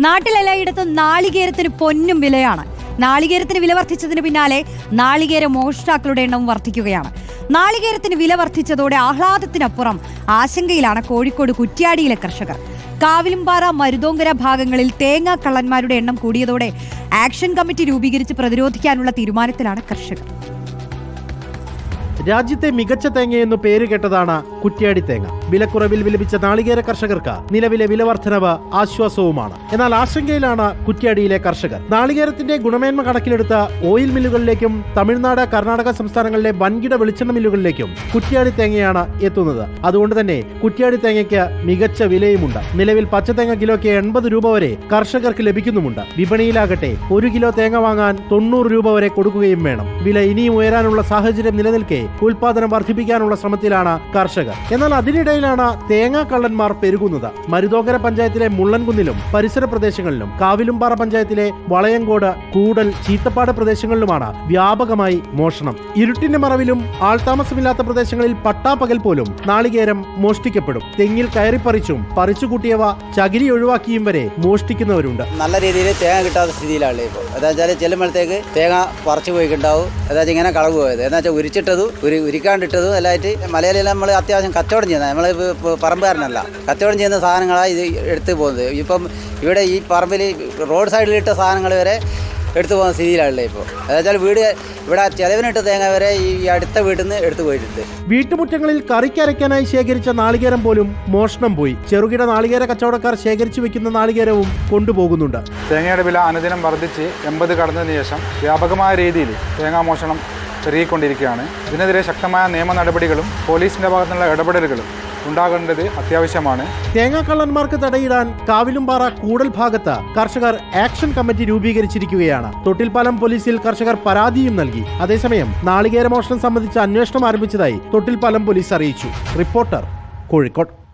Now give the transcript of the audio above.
നാട്ടിലെല്ലായിടത്തും നാളികേരത്തിന് പൊന്നും വിലയാണ്. നാളികേരത്തിന് വില വർദ്ധിച്ചതിന് പിന്നാലെ നാളികേര മോഷ്ടാക്കളുടെ എണ്ണവും വർദ്ധിക്കുകയാണ്. നാളികേരത്തിന് വില വർദ്ധിച്ചതോടെ ആഹ്ലാദത്തിനപ്പുറം ആശങ്കയിലാണ് കോഴിക്കോട് കുറ്റ്യാടിയിലെ കർഷകർ. കാവിലുംപാറ മരുതോങ്കര ഭാഗങ്ങളിൽ തേങ്ങാ കള്ളന്മാരുടെ എണ്ണം കൂടിയതോടെ ആക്ഷൻ കമ്മിറ്റി രൂപീകരിച്ച് പ്രതിരോധിക്കാനുള്ള തീരുമാനത്തിലാണ് കർഷകർ. രാജ്യത്തെ മികച്ച തേങ്ങയെന്നു പേര് കേട്ടതാണ് കുറ്റ്യാടി തേങ്ങ. വിലക്കുറവിൽ വിലപിച്ച നാളികേര കർഷകർക്ക് നിലവിലെ വിലവർദ്ധനവ് ആശ്വാസവുമാണ്. എന്നാൽ ആശങ്കയിലാണ് കുറ്റ്യാടിയിലെ കർഷകർ. നാളികേരത്തിന്റെ ഗുണമേന്മ കണക്കിലെടുത്ത് ഓയിൽ മില്ലുകളിലേക്കും തമിഴ്നാട് കർണാടക സംസ്ഥാനങ്ങളിലെ വൻകിട വെളിച്ചെണ്ണ മില്ലുകളിലേക്കും കുറ്റ്യാടി തേങ്ങയാണ് എത്തുന്നത്. അതുകൊണ്ട് തന്നെ കുറ്റ്യാടി തേങ്ങയ്ക്ക് മികച്ച വിലയുമുണ്ട്. നിലവിൽ പച്ചതേങ്ങ കിലോയ്ക്ക് എൺപത് രൂപ വരെ കർഷകർക്ക് ലഭിക്കുന്നുമുണ്ട്. വിപണിയിലാകട്ടെ ഒരു കിലോ തേങ്ങ വാങ്ങാൻ തൊണ്ണൂറ് രൂപ വരെ കൊടുക്കുകയും വേണം. വില ഇനിയും ഉയരാനുള്ള സാഹചര്യം നിലനിൽക്കെ ഉൽപാദനം വർദ്ധിപ്പിക്കാനുള്ള ശ്രമത്തിലാണ് കർഷകർ. എന്നാൽ അതിനിടയിലാണ് തേങ്ങാ കള്ളന്മാർ പെരുകുന്നത്. മരുതോങ്കര പഞ്ചായത്തിലെ മുള്ളൻകുന്നിലും പരിസര പ്രദേശങ്ങളിലും കാവിലുംപാറ പഞ്ചായത്തിലെ വളയങ്കോട് കൂടൽ ചീത്തപ്പാട് പ്രദേശങ്ങളിലുമാണ് വ്യാപകമായി മോഷണം. ഇരുട്ടിന്റെ മറവിലും ആൾതാമസമില്ലാത്ത പ്രദേശങ്ങളിൽ പട്ടാപ്പകൽ പോലും നാളികേരം മോഷ്ടിക്കപ്പെടും. തെങ്ങിൽ കയറിപ്പറിച്ചും പറിച്ചുകൂട്ടിയവ ചകിരി ഒഴിവാക്കിയും വരെ മോഷ്ടിക്കുന്നവരുണ്ട്. നല്ല രീതിയിൽ തേങ്ങ കിട്ടാത്ത സ്ഥിതിയിലാണ് ഇപ്പോൾ. എന്താ വെച്ചാൽ തേങ്ങ പറിച്ചു പോയിക്കുണ്ടാവും എന്താ ഇങ്ങനെ കളവ് പോയത്. എന്താ വെച്ചാൽ ഉരിച്ചിട്ടതും ഉരി ഉരുക്കാണ്ടിട്ടതും എല്ലായിട്ട് മലയാളിയിൽ നമ്മൾ അത്യാവശ്യം കച്ചവടം ചെയ്യുന്നത് നമ്മൾ പറമ്പുകാരനല്ല. കച്ചവടം ചെയ്യുന്ന സാധനങ്ങളാണ് ഇത് എടുത്തു പോകുന്നത്. ഇപ്പം ഇവിടെ ഈ പറമ്പിൽ റോഡ് സൈഡിലിട്ട സാധനങ്ങൾ വരെ എടുത്തു പോകുന്ന സ്ഥിതിയിലാണല്ലേ ഇപ്പോൾ എന്താ വീട് ഇവിടെ ചെലവിനിട്ട തേങ്ങ വരെ ഈ അടുത്ത വീട്ടിൽ നിന്ന് എടുത്തു പോയിട്ടുണ്ട്. വീട്ടുമുറ്റങ്ങളിൽ കറിക്കരയ്ക്കാനായി ശേഖരിച്ച നാളികേരം പോലും മോഷണം പോയി. ചെറുകിട നാളികേര കച്ചവടക്കാർ ശേഖരിച്ചു വെക്കുന്ന നാളികേരവും കൊണ്ടുപോകുന്നുണ്ട്. തേങ്ങയുടെ വില അനുദിനം വർദ്ധിച്ച് എൺപത് കടന്നതിന് ശേഷം വ്യാപകമായ രീതിയിൽ തേങ്ങാമോഷണം പെരുകിക്കൊണ്ടിരിക്കുകയാണ് ഇതിനെതിരെ ശക്തമായ നിയമ നടപടികളും പോലീസിന്റെ ഭാഗത്തുനിന്നുള്ള ഇടപെടലുകളും ഉണ്ടാകേണ്ടത് അത്യാവശ്യമാണ്. തേങ്ങാക്കള്ളന്മാർക്ക് തടയിടാൻ കാവിലുംപാറ കൂടൽ ഭാഗത്ത് കർഷകർ ആക്ഷൻ കമ്മിറ്റി രൂപീകരിച്ചിരിക്കുകയാണ്. തൊട്ടിൽപ്പാലം പോലീസിൽ കർഷകർ പരാതിയും നൽകി. അതേസമയം നാളികേര മോഷണം സംബന്ധിച്ച് അന്വേഷണം ആരംഭിച്ചതായി തൊട്ടിൽപ്പാലം പോലീസ് അറിയിച്ചു. റിപ്പോർട്ടർ കോഴിക്കോട്.